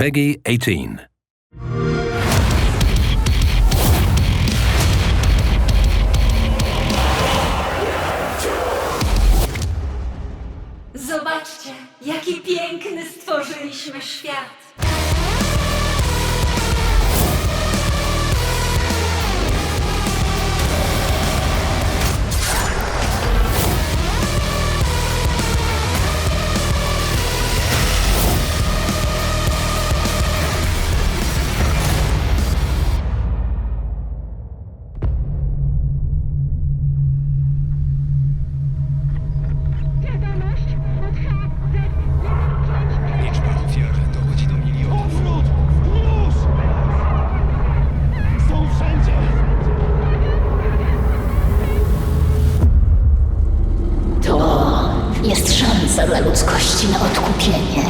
Peggy 18. Zobaczcie, jaki piękny stworzyliśmy świat. Szansa dla ludzkości na odkupienie.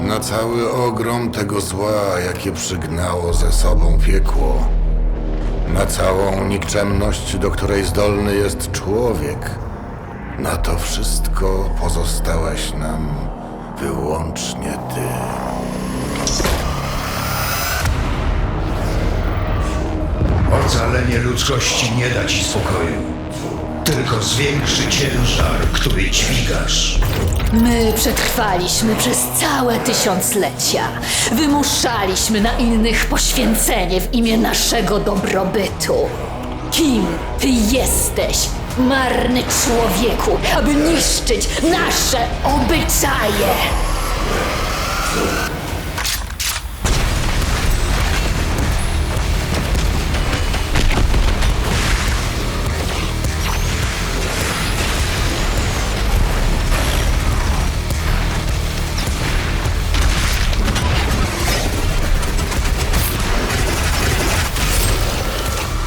Na cały ogrom tego zła, jakie przygnało ze sobą piekło. Na całą nikczemność, do której zdolny jest człowiek. Na to wszystko pozostałeś nam wyłącznie ty. Ocalenie ludzkości nie da ci spokoju. Tylko zwiększy ciężar, który dźwigasz. My przetrwaliśmy przez całe tysiąclecia. Wymuszaliśmy na innych poświęcenie w imię naszego dobrobytu. Kim ty jesteś, marny człowieku, aby niszczyć nasze obyczaje?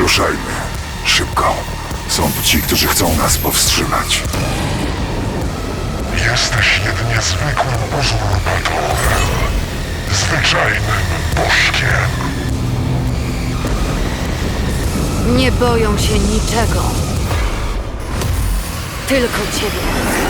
Ruszajmy. Szybko. Są tu ci, którzy chcą nas powstrzymać. Jesteś jedynie zwykłym uzurpatorem. Zwyczajnym bożkiem. Nie boją się niczego. Tylko ciebie.